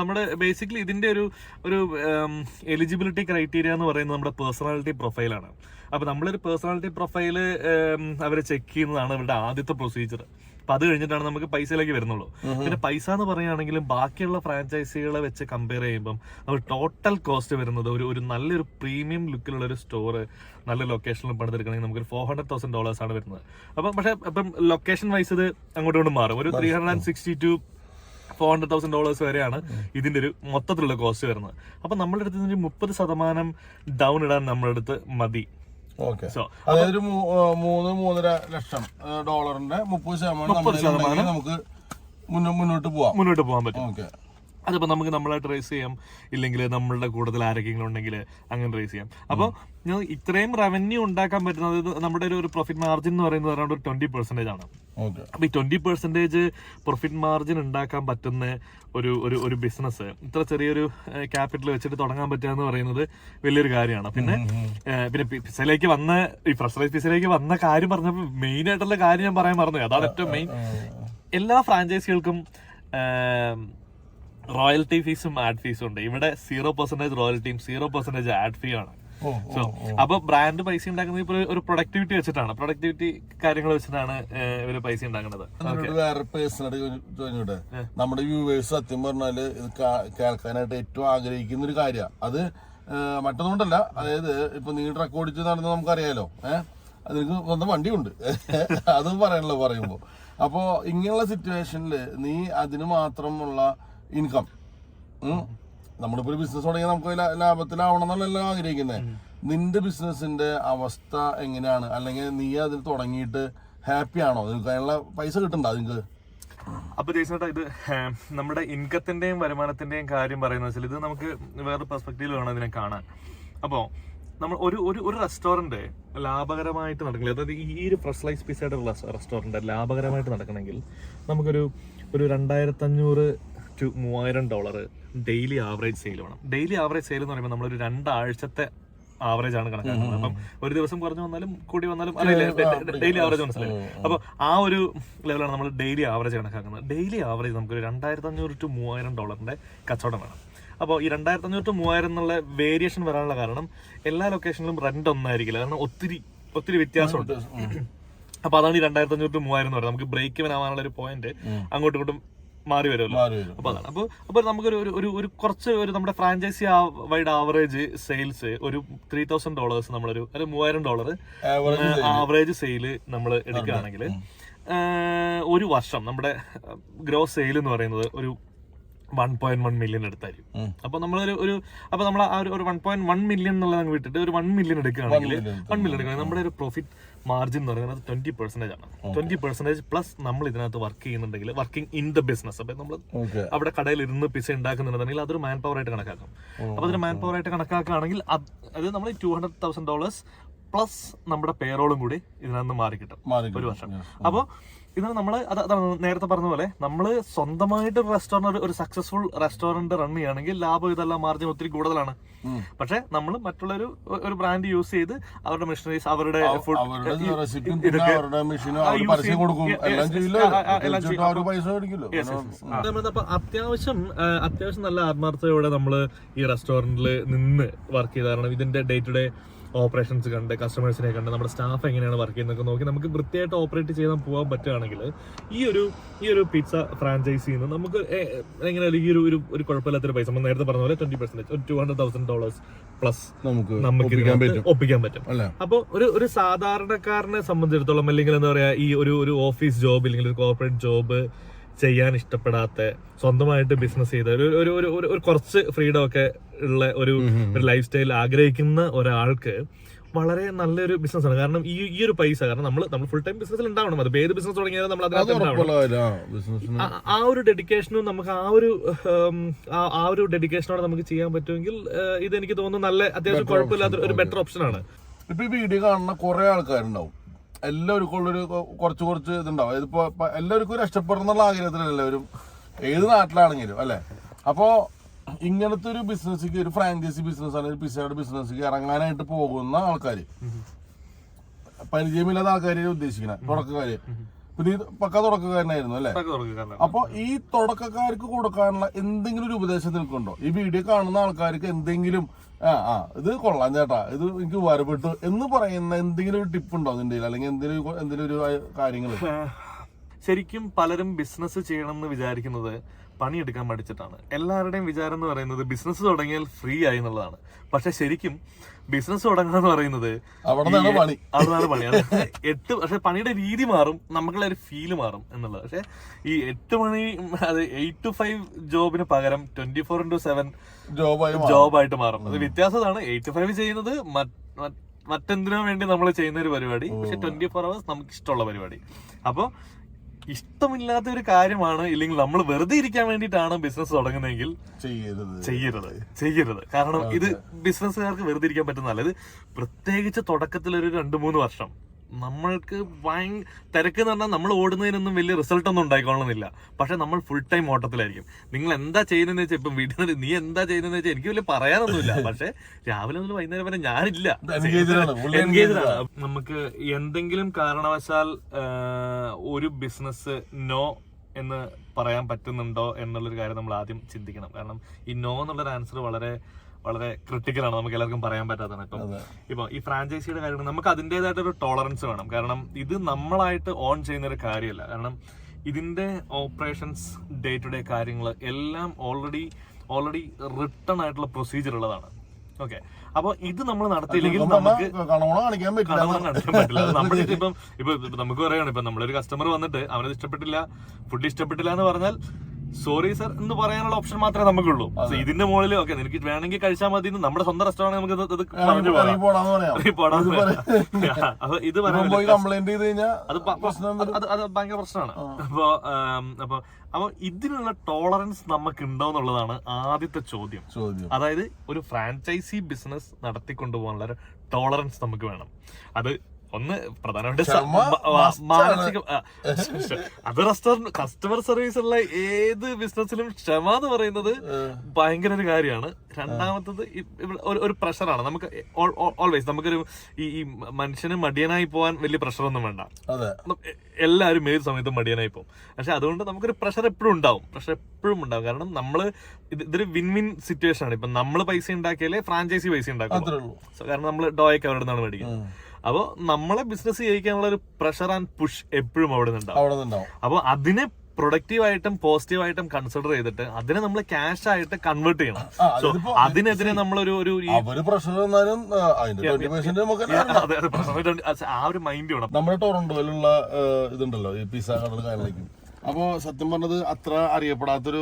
നമ്മുടെ ബേസിക്കലി ഇതിന്റെ ഒരു ഒരു എലിജിബിലിറ്റി ക്രൈറ്റീരിയ എന്ന് പറയുന്നത് നമ്മുടെ പേഴ്സണാലിറ്റി പ്രൊഫൈലാണ് അപ്പൊ നമ്മളൊരു പേഴ്സണാലിറ്റി പ്രൊഫൈൽ അവരെ ചെക്ക് ചെയ്യുന്നതാണ് അവരുടെ ആദ്യത്തെ പ്രൊസീജിയർ അപ്പൊ അത് കഴിഞ്ഞിട്ടാണ് നമുക്ക് പൈസയിലേക്ക് വരുന്നുള്ളൂ. പിന്നെ പൈസ എന്ന് പറയുകയാണെങ്കിലും ബാക്കിയുള്ള ഫ്രാഞ്ചൈസികളെ വെച്ച് കമ്പയർ ചെയ്യുമ്പം അവർ ടോട്ടൽ കോസ്റ്റ് വരുന്നത് ഒരു ഒരു നല്ലൊരു പ്രീമിയം ലുക്കിലുള്ള ഒരു സ്റ്റോർ നല്ല ലൊക്കേഷനിൽ പണിതെടുക്കണമെങ്കിൽ നമുക്ക് ഫോർ ഹൺഡ്രഡ് തൗസൻഡ് ഡോളേഴ്സ് ആണ് വരുന്നത്. അപ്പം പക്ഷേ ഇപ്പം ലൊക്കേഷൻ വൈസ് ഇത് അങ്ങോട്ടും ഇങ്ങോട്ടും മാറും. ഒരു three hundred and sixty to four hundred thousand dollars വരെയാണ് ഇതിന്റെ ഒരു മൊത്തത്തിലുള്ള കോസ്റ്റ് വരുന്നത്. അപ്പൊ നമ്മുടെ അടുത്ത് നിന്ന് മുപ്പത് ശതമാനം ഡൗൺ ഇടാൻ നമ്മുടെ അടുത്ത് മതി. അതായത് മൂന്ന് മൂന്നര ലക്ഷം ഡോളറിന്റെ മുപ്പത് ശതമാനം നമ്മുടെ നമുക്ക് മുന്നോ- മുന്നോട്ട് പോവാം. മുന്നോട്ട് പോകാൻ പറ്റും. ഓക്കെ. അതിപ്പോൾ നമുക്ക് നമ്മളായിട്ട് റേസ് ചെയ്യാം. ഇല്ലെങ്കിൽ നമ്മളുടെ കൂടുതൽ ആരെങ്കിലും ഉണ്ടെങ്കിൽ അങ്ങനെ ട്രേസ് ചെയ്യാം. അപ്പോൾ ഇത്രയും റവന്യൂ ഉണ്ടാക്കാൻ പറ്റുന്നത് നമ്മുടെ ഒരു പ്രോഫിറ്റ് മാർജിൻ എന്ന് പറയുന്നത് അറൗണ്ട് ട്വന്റി പെർസെന്റേജ് ആണ്. അപ്പൊ ഈ ട്വന്റി പെർസെന്റേജ് പ്രോഫിറ്റ് മാർജിൻ ഉണ്ടാക്കാൻ പറ്റുന്ന ഒരു ഒരു ഒരു ബിസിനസ് ഇത്ര ചെറിയൊരു ക്യാപിറ്റൽ വെച്ചിട്ട് തുടങ്ങാൻ പറ്റുക എന്ന് പറയുന്നത് വലിയൊരു കാര്യമാണ്. പിന്നെ പിന്നെ പിസയിലേക്ക് വന്ന ഈ ഫ്രഷ് പിസയിലേക്ക് വന്ന കാര്യം പറഞ്ഞപ്പോൾ മെയിൻ ആയിട്ടുള്ള കാര്യം ഞാൻ പറയാൻ മറന്നു അതാണ് ഏറ്റവും മെയിൻ എല്ലാ ഫ്രാഞ്ചൈസികൾക്കും റോയൽറ്റി ഫീസും ആഡ് ഫീസും ഉണ്ട്. ഇവിടെ സീറോ പെർസെന്റേജ് റോയൽറ്റിയും സീറോ പെർസെന്റേജ് ആഡ് ഫീ ആണ്. സോ അപ്പൊ ബ്രാൻഡ് പൈസ ഉണ്ടാക്കുന്നത് ഇപ്പൊ ഒരു പ്രൊഡക്ടിവിറ്റി വെച്ചിട്ടാണ്. പ്രൊഡക്ടിവിറ്റി കാര്യങ്ങൾ വെച്ചിട്ടാണ് ഇവർ പൈസ ഉണ്ടാക്കുന്നത്. വേറെ പേഴ്സണായിട്ട് നമ്മുടെ വ്യൂവേഴ്സ് സത്യം പറഞ്ഞാൽ ഇത് കേൾക്കാനായിട്ട് ഏറ്റവും ആഗ്രഹിക്കുന്ന ഒരു കാര്യമാണ് അത് മറ്റൊന്നുകൊണ്ടല്ല. അതായത് ഇപ്പൊ നീ ട്രക്ക് ഓടിച്ച് നടന്ന് നമുക്കറിയാലോ ഏഹ് അതിന് സ്വന്തം വണ്ടിയുണ്ട്. അത് പറയണല്ലോ പറയുമ്പോ. അപ്പോ ഇങ്ങനെയുള്ള സിറ്റുവേഷനിൽ നീ അതിന് മാത്രമുള്ള ഇൻകം നമ്മളിപ്പോ ഒരു ബിസിനസ് തുടങ്ങിയാൽ നമുക്ക് ലാഭത്തിലാവണം എന്നല്ലല്ലോ ആഗ്രഹിക്കുന്നത് നിന്റെ ബിസിനസിന്റെ അവസ്ഥ എങ്ങനെയാണ്? അല്ലെങ്കിൽ നീ അതിൽ തുടങ്ങിയിട്ട് ഹാപ്പി ആണോ? നിനക്ക് അതിനുള്ള പൈസ കിട്ടണ്ടോ നിനക്ക്? അപ്പൊ ജയ്സേട്ടാ ഇത് നമ്മുടെ ഇൻകത്തിന്റെയും വരുമാനത്തിന്റെയും കാര്യം പറയുന്ന വെച്ചാൽ ഇത് നമുക്ക് വേറെ പെർസ്പെക്റ്റീവിൽ വേണം ഇതിനെ കാണാൻ. അപ്പോൾ നമ്മൾ ഒരു ഒരു ഒരു റെസ്റ്റോറന്റ് ലാഭകരമായിട്ട് നടക്കില്ല അതായത് ഈ ഒരു ഫ്രഷ് ലൈസ് പിസയുടെ റെസ്റ്റോറന്റ് ലാഭകരമായിട്ട് നടക്കണമെങ്കിൽ നമുക്കൊരു ഒരു രണ്ടായിരത്തി അഞ്ഞൂറ് ടു മൂവായിരം ഡോളർ ഡെയിലി ആവറേജ് സെയിൽ വേണം. ഡെയിലി ആവറേജ് സെയിൽ എന്ന് പറയുമ്പോൾ നമ്മളൊരു രണ്ടാഴ്ചത്തെ ആവറേജ് ആണ് കണക്കാക്കുന്നത്. അപ്പം ഒരു ദിവസം കുറഞ്ഞു വന്നാലും കൂടി വന്നാലും ഡെയിലി ആവറേജ് മനസ്സിലായി അപ്പൊ ആ ഒരു ലെവലാണ് നമ്മൾ ഡെയിലി ആവറേജ് കണക്കാക്കുന്നത്. ഡെയിലി ആവറേജ് നമുക്ക് രണ്ടായിരത്തി അഞ്ഞൂറ് ടു മൂവായിരം ഡോളറിന്റെ കച്ചവടം വേണം. അപ്പോൾ ഈ രണ്ടായിരത്തി അഞ്ഞൂറ് ടു മൂവായിരം എന്നുള്ള വേരിയേഷൻ വരാനുള്ള കാരണം എല്ലാ ലൊക്കേഷനിലും റെന്റ് ഒന്നായിരിക്കില്ല. കാരണം ഒത്തിരി ഒത്തിരി വ്യത്യാസമുണ്ട്. അപ്പൊ അതാണ് ഈ രണ്ടായിരത്തി അഞ്ഞൂറ് ടു മൂവായിരം എന്ന് പറയുന്നത്. നമുക്ക് ബ്രേക്ക് ഇവൻ ആവാനുള്ള ഒരു പോയിന്റ് അങ്ങോട്ടും ഇങ്ങോട്ടും മാറി വരുമല്ലോ. അപ്പൊ അതാണ്. അപ്പൊ അപ്പൊ നമുക്കൊരു ഒരു ഒരു ഒരു കുറച്ച് ഒരു നമ്മുടെ ഫ്രാഞ്ചൈസി വൈഡ് ആവറേജ് സെയിൽസ് ഒരു ത്രീ തൗസൻഡ് ഡോളേഴ്സ് നമ്മളൊരു ഒരു മൂവായിരം ഡോളർ ആവറേജ് സെയിൽ നമ്മൾ എടുക്കുകയാണെങ്കിൽ ഒരു വർഷം നമ്മുടെ ഗ്രോ സെയിൽ എന്ന് പറയുന്നത് ഒരു വൺ പോയിന്റ് വൺ മില്യൺ എടുത്തായിരിക്കും. അപ്പൊ നമ്മളൊരു ഒരു അപ്പൊ നമ്മൾ ആ ഒരു- വൺ പോയിന്റ് വൺ മില്യൺ എന്നുള്ളത് വിട്ടിട്ട് ഒരു വൺ മില്യൺ എടുക്കുകയാണെങ്കിൽ വൺ മില്യൺ എടുക്കുകയാണെങ്കിൽ നമ്മുടെ ഒരു പ്രോഫിറ്റ് മാർജിൻ എന്ന് പറയുന്നത് ട്വന്റി പെർസെന്റേജ് ആണ്. ട്വന്റി പെർസെന്റേജ് പ്ലസ് നമ്മൾ ഇതിനകത്ത് വർക്ക് ചെയ്യുന്നുണ്ടെങ്കിൽ വർക്കിംഗ് ഇൻ ദ ബിസിനസ് അപ്പൊ നമ്മൾ അവിടെ കടയിൽ ഇരുന്ന് പിസ ഉണ്ടാക്കുന്നുണ്ടെങ്കിൽ അതൊരു മാൻ പവർ ആയിട്ട് കണക്കാക്കും. അപ്പൊ അതൊരു മാൻ പവർ ആയിട്ട് കണക്കാക്കുകയാണെങ്കിൽ അത് നമ്മൾ two hundred thousand dollars plus നമ്മുടെ പേറോളും കൂടി ഇതിനകത്ത് മാറി കിട്ടും ഒരു വർഷം. അപ്പോൾ ഇതാണ് നമ്മൾ അത് നേരത്തെ പറഞ്ഞ പോലെ നമ്മൾ സ്വന്തമായിട്ട് ഒരു റെസ്റ്റോറന്റ് ഒരു സക്സസ്ഫുൾ റെസ്റ്റോറന്റ് റൺ ചെയ്യുകയാണെങ്കിൽ ലാഭം ഇതെല്ലാം മാർജിൻ ഒത്തിരി കൂടുതലാണ്. പക്ഷെ നമ്മൾ മറ്റുള്ളൊരു ഒരു ബ്രാൻഡ് യൂസ് ചെയ്ത് അവരുടെ മെഷീനറീസ് അവരുടെ ഫുഡ് അവരുടെ റെസിപ്പിയും പിന്നെ അവരുടെ മെഷീനും അവർ പരസ്യം കൊടുക്കും. എല്ലാം ചെയ്യില്ല. തീർച്ചയായിട്ടും അവർ പൈസ മേടിക്കില്ലോ. അപ്പൊ അത്യാവശ്യം അത്യാവശ്യം നല്ല ആത്മാർത്ഥതയോടെ നമ്മൾ ഈ റെസ്റ്റോറന്റിൽ നിന്ന് വർക്ക് ചെയ്ത ഇതിന്റെ ഡേ ടു ഡേ ഓപ്പറേഷൻസ് കണ്ട് കസ്റ്റമേഴ്സിനെ കണ്ട് നമ്മുടെ സ്റ്റാഫ് എങ്ങനെയാണ് വർക്ക് ചെയ്യുന്നതൊക്കെ നോക്കി നമുക്ക് വൃത്തിയായിട്ട് ഓപ്പറേറ്റ് ചെയ്താൽ പോകാൻ പറ്റുകയാണെങ്കിൽ ഈ ഒരു ഈ ഒരു പിസ്സ ഫ്രാഞ്ചൈസിൽ നിന്ന് നമുക്ക് എങ്ങനെ ഈ ഒരു ഒരു ഒരു കുഴപ്പമില്ലാത്തൊരു പൈസ നമ്മൾ നേരത്തെ പറഞ്ഞ പോലെ ട്വന്റി പെർസെന്റേജ് ഒരു two hundred thousand dollars plus നമുക്ക് നമുക്ക് ഒപ്പിക്കാൻ പറ്റും. അപ്പോൾ ഒരു ഒരു സാധാരണക്കാരനെ സംബന്ധിച്ചിടത്തോളം അല്ലെങ്കിൽ എന്താ പറയാ ഈ ഒരു ഒരു ഓഫീസ് ജോബ് അല്ലെങ്കിൽ ഒരു കോർപ്പറേറ്റ് ജോബ് ചെയ്യാൻ ഇഷ്ടപ്പെടാത്ത സ്വന്തമായിട്ട് ബിസിനസ് ചെയ്ത ഒരു ഒരു ഒരു കുറച്ച് ഫ്രീഡം ഒക്കെ ഉള്ള ഒരു ഒരു ലൈഫ് സ്റ്റൈൽ ആഗ്രഹിക്കുന്ന ഒരാൾക്ക് വളരെ നല്ലൊരു ബിസിനസ് ആണ്. കാരണം ഈ ഈ ഒരു പൈസ കാരണം നമ്മൾ നമ്മൾ ഫുൾ ടൈം ബിസിനസ്സിൽ ഉണ്ടാവണം. അത് ഏത് ബിസിനസ് തുടങ്ങിയാലും നമ്മൾ അത് അതിനകത്ത് ആ- ഒരു ഡെഡിക്കേഷനും നമുക്ക് ആ ഒരു ആ- ഒരു ഡെഡിക്കേഷനോടെ നമുക്ക് ചെയ്യാൻ പറ്റുമെങ്കിൽ ഇത് എനിക്ക് തോന്നുന്നു നല്ല അത്യാവശ്യം കുഴപ്പമില്ലാത്ത ഒരു ബെറ്റർ ഓപ്ഷൻ ആണ്. ഇപ്പൊ ഈ വീഡിയോ കാണുന്ന കുറെ ആൾക്കാരുണ്ടാവും. എല്ലാവർക്കും ഉള്ളൊരു കുറച്ച് കുറച്ച് ഇതുണ്ടാവും. അതിപ്പോ എല്ലാവർക്കും രക്ഷപ്പെടണം എന്നുള്ള ആഗ്രഹത്തിലല്ല എല്ലാവരും. ഏത് നാട്ടിലാണെങ്കിലും അല്ലെ? അപ്പോ ഇങ്ങനത്തെ ഒരു ബിസിനസ്സിക്ക് ഒരു ഫ്രാഞ്ചൈസി ബിസിനസ് അല്ലെങ്കിൽ പിസയുടെ ബിസിനസ്സിക്ക് ഇറങ്ങാനായിട്ട് പോകുന്ന ആൾക്കാര്. പരിചയമില്ലാത്ത ആൾക്കാരെ ഉദ്ദേശിക്കണ തുടക്കക്കാര്. പുതിയ പക്ക തുടക്കക്കാരനായിരുന്നു അല്ലെ. അപ്പൊ ഈ തുടക്കക്കാർക്ക് കൊടുക്കാനുള്ള എന്തെങ്കിലും ഒരു ഉപദേശം നിൽക്കുന്നുണ്ടോ ഈ വീഡിയോ കാണുന്ന ആൾക്കാർക്ക് എന്തെങ്കിലും ആ ആ ഇത് കൊള്ളാം ചേട്ടാ. ഇത് എനിക്ക് ഉപകാരപ്പെട്ടു. എന്ന് പറയുന്ന എന്തെങ്കിലും ഒരു ടിപ്പ് ഉണ്ടോ നിന്റെ? അല്ലെങ്കിൽ എന്തെങ്കിലും എന്തെങ്കിലും ഒരു കാര്യങ്ങൾ ശരിക്കും പലരും ബിസിനസ് ചെയ്യണം എന്ന് വിചാരിക്കുന്നത് പണിയെടുക്കാൻ പഠിച്ചിട്ടാണ്. എല്ലാവരുടെയും വിചാരം എന്ന് പറയുന്നത് ബിസിനസ് തുടങ്ങിയാൽ ഫ്രീ ആയി എന്നുള്ളതാണ്. പക്ഷെ ശരിക്കും ബിസിനസ് തുടങ്ങുക എന്ന് പറയുന്നത് അവിടെ പണിയാണ് പണി. എട്ട് പക്ഷെ പണിയുടെ രീതി മാറും നമുക്കുള്ള ഒരു ഫീൽ മാറും എന്നുള്ളത്. പക്ഷെ ഈ എട്ട് മണി അത് എയ്റ്റ് ടു ഫൈവ് ജോബിന് പകരം ട്വന്റി ഫോർ ഇന്റു സെവൻ ജോബായി ജോബായിട്ട് മാറും. അത് വ്യത്യാസമാണ് എയ്റ്റ് ടു ഫൈവ് ചെയ്യുന്നത് മറ്റ്- മറ്റ്- മറ്റെന്തിനോ വേണ്ടി നമ്മൾ ചെയ്യുന്ന ഒരു പരിപാടി പക്ഷെ ട്വന്റി ഫോർ അവേഴ്സ് നമുക്ക് ഇഷ്ടമുള്ള പരിപാടി. അപ്പോൾ ഇഷ്ടമില്ലാത്ത ഒരു കാര്യമാണ് ഇല്ലെങ്കിൽ നമ്മൾ വെറുതെ ഇരിക്കാൻ വേണ്ടിയിട്ടാണ് ബിസിനസ് തുടങ്ങുന്നതെങ്കിൽ ചെയ്യരുത്. ചെയ്യരുത്. ചെയ്യരുത്. കാരണം ഇത് ബിസിനസ്സുകാർക്ക് വെറുതെ ഇരിക്കാൻ പറ്റുന്നതല്ല. ഇത് പ്രത്യേകിച്ച് തുടക്കത്തിൽ ഒരു രണ്ട് മൂന്ന് വർഷം. നമ്മൾക്ക് ഭയങ്കര തിരക്ക് എന്ന് പറഞ്ഞാൽ നമ്മൾ ഓടുന്നതിനൊന്നും വലിയ റിസൾട്ട് ഒന്നും ഉണ്ടായിക്കൊള്ളുന്നില്ല. പക്ഷെ നമ്മൾ ഫുൾ ടൈം ഓട്ടത്തിലായിരിക്കും. നിങ്ങൾ എന്താ ചെയ്യുന്നതെന്ന് വെച്ചാൽ ഇപ്പം വീട്ടിൽ നീ എന്താ ചെയ്യുന്നതെന്ന് വെച്ചാൽ എനിക്ക് വലിയ പറയാനൊന്നുമില്ല. പക്ഷെ രാവിലെ ഒന്നും വൈകുന്നേരം വരെ ഞാനില്ല. നമുക്ക് എന്തെങ്കിലും കാരണവശാൽ ഒരു ബിസിനസ് നോ എന്ന് പറയാൻ പറ്റുന്നുണ്ടോ എന്നുള്ളൊരു കാര്യം നമ്മൾ ആദ്യം ചിന്തിക്കണം. കാരണം ഈ നോ എന്നുള്ളൊരു ആൻസർ വളരെ വളരെ ക്രിട്ടിക്കലാണ് നമുക്ക് എല്ലാവർക്കും പറയാൻ പറ്റാത്തതാണ് ഇപ്പം. ഇപ്പൊ ഈ ഫ്രാഞ്ചൈസിയുടെ കാര്യങ്ങൾ നമുക്ക് അതിന്റെതായിട്ട് ഒരു ടോളറൻസ് വേണം. കാരണം ഇത് നമ്മളായിട്ട് ഓൺ ചെയ്യുന്ന ഒരു കാര്യമല്ല. കാരണം ഇതിന്റെ ഓപ്പറേഷൻസ് ഡേ ടു ഡേ കാര്യങ്ങൾ എല്ലാം ഓൾറെഡി ഓൾറെഡി റിട്ടേൺ ആയിട്ടുള്ള പ്രൊസീജിയർ ഉള്ളതാണ്. ഓക്കെ അപ്പൊ ഇത് നമ്മൾ നടത്തിയില്ലെങ്കിൽ നമുക്ക് കാണിക്കാൻ പറ്റില്ല. നമ്മളിപ്പം ഇപ്പൊ ഇപ്പൊ നമുക്ക് പറയുകയാണ് ഇപ്പൊ നമ്മളൊരു കസ്റ്റമർ വന്നിട്ട് അവനത് ഇഷ്ടപ്പെട്ടില്ല ഫുഡ് ഇഷ്ടപ്പെട്ടില്ല എന്ന് പറഞ്ഞാൽ സോറി സർ എന്ന് പറയാനുള്ള ഓപ്ഷൻ മാത്രമേ നമുക്കുള്ളൂ. ഇതിന്റെ മുകളിൽ ഓക്കെ നിനക്ക് വേണമെങ്കിൽ കഴിച്ചാൽ മതി നമ്മുടെ സ്വന്തം റെസ്റ്റോറന്റ് നമുക്ക് ഇത് പറഞ്ഞു പോകാം. അപ്പൊ ഇത് കംപ്ലൈന്റ് ചെയ്ത് കഴിഞ്ഞാൽ അത് ഭയങ്കര പ്രശ്നമാണ്. അപ്പൊ അപ്പൊ അപ്പൊ ഇതിനുള്ള ടോളറൻസ് നമുക്ക് ഉണ്ടോ എന്നുള്ളതാണ് ആദ്യത്തെ ചോദ്യം. ചോദ്യം. അതായത് ഒരു ഫ്രാഞ്ചൈസി ബിസിനസ് നടത്തിക്കൊണ്ടുപോകാനുള്ള ടോളറൻസ് നമുക്ക് വേണം. അത് ഒന്ന് പ്രധാനമായിട്ട് മാനസിക അത് റെസ്റ്റോറന്റ് കസ്റ്റമർ സർവീസ് ഉള്ള ഏത് ബിസിനസ്സിലും ക്ഷമ എന്ന് പറയുന്നത് ഭയങ്കര ഒരു കാര്യമാണ്. രണ്ടാമത്തത് ഒരു- പ്രഷറാണ് നമുക്ക് ഓൾവേസ് നമുക്കൊരു ഈ ഈ മനുഷ്യന് മടിയനായി പോകാൻ വലിയ പ്രഷറൊന്നും വേണ്ട. എല്ലാവരും ഏത് സമയത്തും മടിയനായി പോകും. പക്ഷെ അതുകൊണ്ട് നമുക്കൊരു പ്രഷർ എപ്പോഴും ഉണ്ടാവും. പ്രഷർ എപ്പോഴും ഉണ്ടാവും. കാരണം നമ്മൾ ഇതൊരു വിൻ വിൻ സിറ്റുവേഷൻ ആണ്. ഇപ്പൊ നമ്മൾ പൈസ ഉണ്ടാക്കിയാലേ ഫ്രാഞ്ചൈസി പൈസ ഉണ്ടാക്കും കാരണം നമ്മൾ ഡോയൊക്കെ അവരുടെ നിന്നാണ് മേടിക്കുന്നത്. അപ്പോൾ നമ്മളെ ബിസിനസ് ചെയ്യിക്കാനുള്ള ഒരു പ്രഷർ ആൻഡ് പുഷ് എപ്പോഴും അവിടെ നിന്നുണ്ടാവും. അപ്പൊ അതിനെ അപ്പോൾ അതിനെ പ്രൊഡക്റ്റീവായിട്ടും പോസിറ്റീവായിട്ടും കൺസിഡർ ചെയ്തിട്ട് അതിനെ നമ്മൾ ക്യാഷ് ആയിട്ട് കൺവേർട്ട് ചെയ്യണം. സോ അതിനെതിരെ നമ്മളൊരു ഒരു ആ, ഒരു മൈൻഡ് വേണം. നമ്മുടെ ടൊറന്റോയിലുള്ള ഇതുണ്ടല്ലോ ഈ പിസ്സ കടൽ കാര്യങ്ങളിലേക്ക് അപ്പോ സത്യം പറഞ്ഞത് അത്ര അറിയപ്പെടാത്തൊരു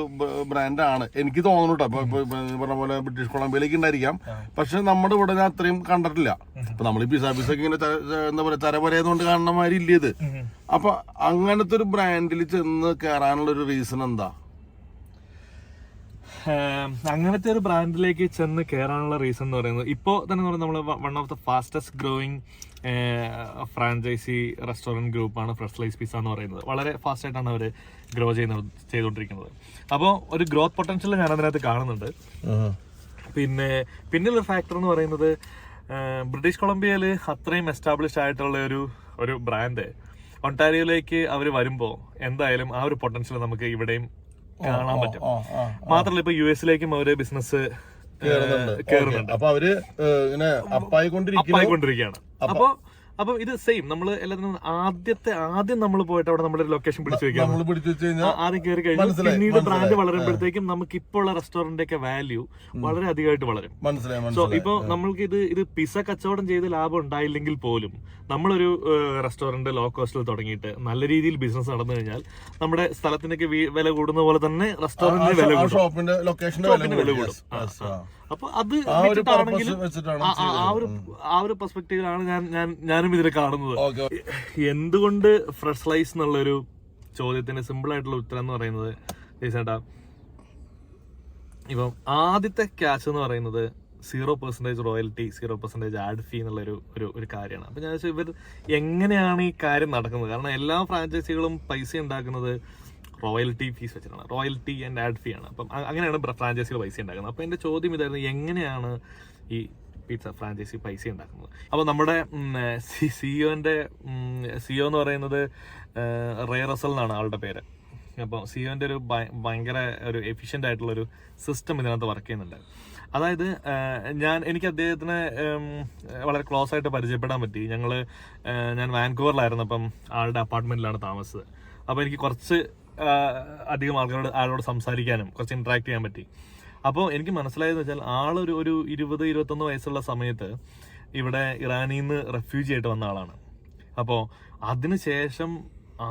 ബ്രാൻഡാണ് എനിക്ക് തോന്നുന്നു കേട്ടോ ഇപ്പൊ പറഞ്ഞ പോലെ ബ്രിട്ടീഷ് കൊളംബിയയിലേക്ക് ഉണ്ടായിരിക്കാം. പക്ഷെ നമ്മുടെ ഇവിടെ ഞാൻ അത്രയും കണ്ടിട്ടില്ല. അപ്പൊ നമ്മൾ ഈ പിസ ഒക്കെ ഇങ്ങനെ എന്താ പറയാ തരപരയതുകൊണ്ട് കാണുന്ന മാതിരി ഇല്ല ഇത്. അപ്പൊ അങ്ങനത്തെ ഒരു ബ്രാൻഡിൽ ചെന്ന് കയറാനുള്ള ഒരു റീസൺ എന്താ? അങ്ങനത്തെ ഒരു ബ്രാൻഡിലേക്ക് ചെന്ന് കയറാനുള്ള റീസൺ എന്ന് പറയുന്നത് ഇപ്പോൾ തന്നെ പറയുന്നത് നമ്മൾ one of the fastest growing franchise restaurant ഗ്രൂപ്പാണ് ഫ്രഷ് ലൈസ് പിസ എന്ന് പറയുന്നത്. വളരെ ഫാസ്റ്റ് ആയിട്ടാണ് അവർ ഗ്രോ ചെയ്യുന്നത് ചെയ്തുകൊണ്ടിരിക്കുന്നത്. അപ്പോൾ ഒരു ഗ്രോത്ത് പൊട്ടൻഷ്യൽ ഞാൻ അതിനകത്ത് കാണുന്നുണ്ട്. പിന്നെ പിന്നെയുള്ള ഫാക്ടർ എന്ന് പറയുന്നത് ബ്രിട്ടീഷ് കൊളംബിയയിൽ അത്രയും എസ്റ്റാബ്ലിഷ് ആയിട്ടുള്ള ഒരു ഒരു ബ്രാൻഡ് ഒണ്ടാരിയോയിലേക്ക് അവർ വരുമ്പോൾ എന്തായാലും ആ ഒരു പൊട്ടൻഷ്യൽ നമുക്ക് ഇവിടെയും കാണാൻ പറ്റും. മാത്രമല്ല ഇപ്പൊ യു എസിലേക്കും അവർ ബിസിനസ് കേറുന്നുണ്ട്. അപ്പൊ അവർ ഇങ്ങനെ അപ്പായിക്കൊണ്ടിരിക്കുകയാണ്. അപ്പൊ അപ്പൊ ഇത് സെയിം നമ്മൾ എല്ലാത്തിനും ആദ്യത്തെ ആദ്യം നമ്മൾ പോയിട്ട് അവിടെ നമ്മുടെ ലൊക്കേഷൻ പിടിച്ചു വെക്കാം ആദ്യം കയറി കഴിഞ്ഞാൽ പിന്നീട് ബ്രാൻഡ്. വളരുമ്പോഴത്തേക്കും നമുക്ക് ഇപ്പോൾ ഉള്ള റെസ്റ്റോറന്റ് ഒക്കെ വാല്യൂ വളരെ അധികമായിട്ട് വളരും. സോ ഇപ്പൊ നമ്മൾക്ക് ഇത് ഇത് പിസ കച്ചവടം ചെയ്ത് ലാഭം ഉണ്ടായില്ലെങ്കിൽ പോലും നമ്മളൊരു റെസ്റ്റോറന്റ് ലോ കോസ്റ്റിൽ തുടങ്ങിയിട്ട് നല്ല രീതിയിൽ ബിസിനസ് നടന്നു കഴിഞ്ഞാൽ നമ്മുടെ സ്ഥലത്തിനൊക്കെ വില കൂടുന്ന പോലെ തന്നെ റെസ്റ്റോറന്റിന്റെ വില കൂടും. ഷോപ്പിന്റെ വില. അപ്പൊ അത് purpose ആ- ഒരു ആ ഒരു പെർസ്പെക്റ്റീവിലാണ് ഞാൻ ഞാൻ ഞാനും ഇതിനെ കാണുന്നത്. എന്തുകൊണ്ട് ഫ്രഷ് ലൈസ് എന്നുള്ളൊരു ചോദ്യത്തിന് സിമ്പിൾ ആയിട്ടുള്ള ഉത്തരം എന്ന് പറയുന്നത് ചേട്ടാ ഇപ്പം ആദ്യത്തെ ക്യാഷ് എന്ന് പറയുന്നത് zero percentage royalty zero percentage ad fee എന്നുള്ളൊരു ഒരു ഒരു കാര്യമാണ്. അപ്പം ഞാൻ വെച്ചാൽ ഇവർ എങ്ങനെയാണ് ഈ കാര്യം നടക്കുന്നത്? കാരണം എല്ലാ ഫ്രാഞ്ചൈസികളും പൈസ ഉണ്ടാക്കുന്നത് റോയൽറ്റി ഫീസ് വെച്ചിട്ടാണ്. റോയൽറ്റി ആൻഡ് ആഡ് ഫീ ആണ്. അപ്പം അങ്ങനെയാണ് ഫ്രാഞ്ചൈസികൾ പൈസ ഉണ്ടാക്കുന്നത്. അപ്പം എന്റെ ചോദ്യം ഇതായിരുന്നു എങ്ങനെയാണ് ഈ പിസ്സ ഫ്രാഞ്ചൈസി പൈസ ഉണ്ടാക്കുന്നത്? അപ്പോൾ നമ്മുടെ സിഒന്റെ സിഒ എന്ന് പറയുന്നത് റേ റസൽ എന്നാണ് ആളുടെ പേര്. അപ്പോൾ സിഒന്റെ ഒരു ഭയ- ഭയങ്കര ഒരു എഫിഷ്യന്റ് ആയിട്ടുള്ള ഒരു സിസ്റ്റം ഇതിനകത്ത് വർക്ക് ചെയ്യുന്നുണ്ട്. അതായത് ഞാൻ എനിക്ക് അദ്ദേഹത്തിനെ വളരെ ക്ലോസ് ആയിട്ട് പരിചയപ്പെടാൻ പറ്റി. ഞങ്ങൾ ഞാൻ വാൻകൂവറിലായിരുന്നു അപ്പം ആളുടെ അപ്പാർട്ട്മെന്റിലാണ് താമസിച്ചത്. അപ്പോൾ എനിക്ക് കുറച്ച് അധികം ആൾക്കാരോട് ആളോട് സംസാരിക്കാനും കുറച്ച് ഇൻട്രാക്ട് ചെയ്യാൻ പറ്റി. അപ്പോൾ എനിക്ക് മനസ്സിലായതെന്ന് വെച്ചാൽ ആളൊരു ഒരു ഇരുപത് ഇരുപത്തൊന്ന് വയസ്സുള്ള സമയത്ത് ഇവിടെ ഇറാനിൽ നിന്ന് റെഫ്യൂജി ആയിട്ട് വന്ന ആളാണ്. അപ്പോൾ അതിനുശേഷം